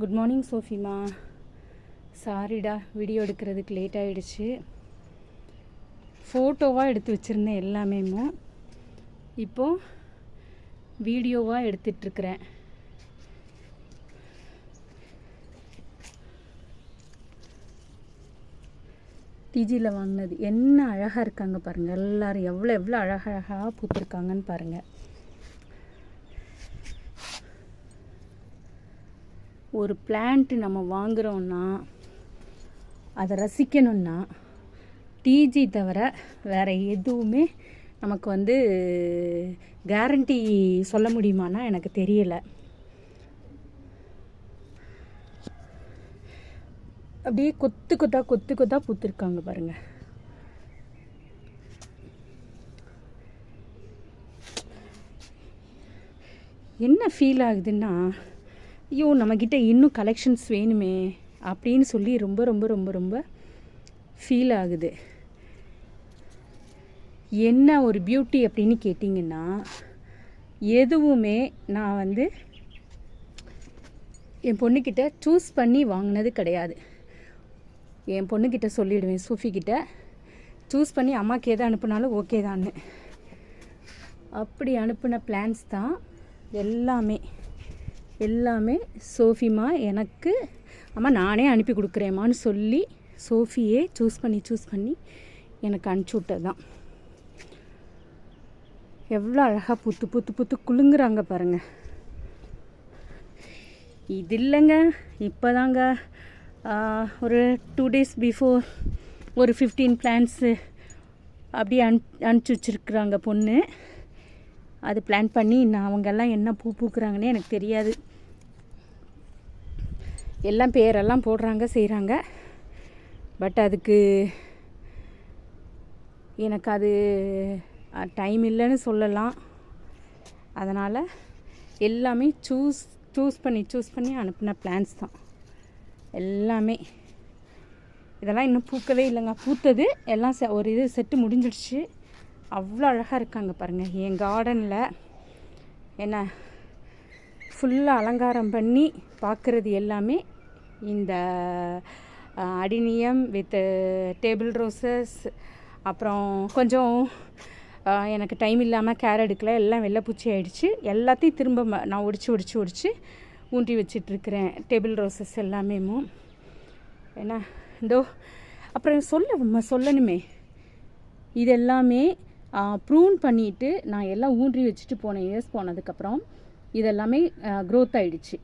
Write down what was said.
Good morning சோஃபிமா சாரிடா video எடுக்கிறதுக்கு late ஆகிடுச்சு ஃபோட்டோவாக எடுத்து வச்சுருந்தேன் எல்லாமே இப்போது வீடியோவாக எடுத்துட்ருக்குறேன். டிஜியில் வாங்கினது. என்ன அழகாக இருக்காங்க பாருங்கள் எல்லோரும் எவ்வளோ எவ்வளோ அழகழகாக பூத்துருக்காங்கன்னு பாருங்கள் ஒரு பிளான்ட்டு நம்ம வாங்குகிறோன்னா அதை ரசிக்கணும்னா டிஜி தவிர வேறு எதுவுமே நமக்கு வந்து கேரண்டி சொல்ல முடியுமானா எனக்கு தெரியலை. அப்படியே கொத்து கொத்தா கொத்து கொத்தா பூத்துருக்காங்க பாருங்கள் என்ன ஃபீல் ஆகுதுன்னா ஐயோ நம்மக்கிட்ட இன்னும் கலெக்ஷன்ஸ் வேணுமே அப்படின்னு சொல்லி ரொம்ப ரொம்ப ரொம்ப ரொம்ப ஃபீல் ஆகுது. என்ன ஒரு பியூட்டி அப்படின்னு கேட்டிங்கன்னா எதுவுமே நான் வந்து என் பொண்ணுக்கிட்ட சூஸ் பண்ணி வாங்கினது கிடையாது. என் பொண்ணுக்கிட்ட சொல்லிவிடுவேன் சூஃபிக்கிட்ட சூஸ் பண்ணி அம்மாவுக்கு எதை அனுப்புனாலும் ஓகே தான்னு. அப்படி அனுப்பின பிளான்ஸ் தான் எல்லாமே. எல்லாமே சோஃபிமா எனக்கு. அம்மா நானே அனுப்பி கொடுக்குறேம்மான்னு சொல்லி சோஃபியே சூஸ் பண்ணி சூஸ் பண்ணி எனக்கு அனுப்பிச்சி விட்டது தான் எவ்வளோ அழகாக புத்து புத்து புத்து குலுங்குறாங்க பாருங்கள் இது இல்லைங்க. இப்போ தாங்க ஒரு டூ டேஸ் பிஃபோர் ஒரு ஃபிஃப்டீன் பிளான்ஸு அப்படியே அனு அனுப்பிச்சி வச்சுருக்குறாங்க பொண்ணு. அது பிளான் பண்ணி நான் அவங்கெல்லாம் என்ன பூ பூக்குறாங்கன்னே எனக்கு தெரியாது. எல்லாம் பேரெல்லாம் போடுறாங்க செய்கிறாங்க பட் அதுக்கு எனக்கு அது டைம் இல்லைன்னு சொல்லலாம். அதனால் எல்லாமே சூஸ் சூஸ் பண்ணி சூஸ் பண்ணி அனுப்பின பிளான்ஸ் தான். எல்லாமே. இதெல்லாம் இன்னும் பூக்கவே இல்லைங்க. பூத்தது எல்லாம் செ ஒரு இது செட்டு முடிஞ்சிடுச்சு. அவ்வளோ அழகாக இருக்காங்க பாருங்கள் என் கார்டனில் என்ன ஃபுல்லாக அலங்காரம் பண்ணி பார்க்குறது எல்லாமே இந்த அடினியம் வித் டேபிள் ரோசஸ் அப்புறம் கொஞ்சம் எனக்கு டைம் இல்லாமல் கேர் எடுக்கல எல்லாம் வெள்ளைப்பூச்சி ஆகிடுச்சு எல்லாத்தையும் திரும்ப நான் ஒடிச்சு ஒடிச்சு ஒடிச்சு ஊன்றி வச்சிட்ருக்கிறேன். டேபிள் ரோசஸ் எல்லாமே ஏன்னா இதோ அப்புறம் சொல்ல சொல்லணுமே. இது எல்லாமே ப்ரூன் பண்ணிவிட்டு நான் எல்லாம் ஊன்றி வச்சுட்டு போனேன் இயர்ஸ் போனதுக்கப்புறம் இதெல்லாமே க்ரோத் ஆகிடுச்சு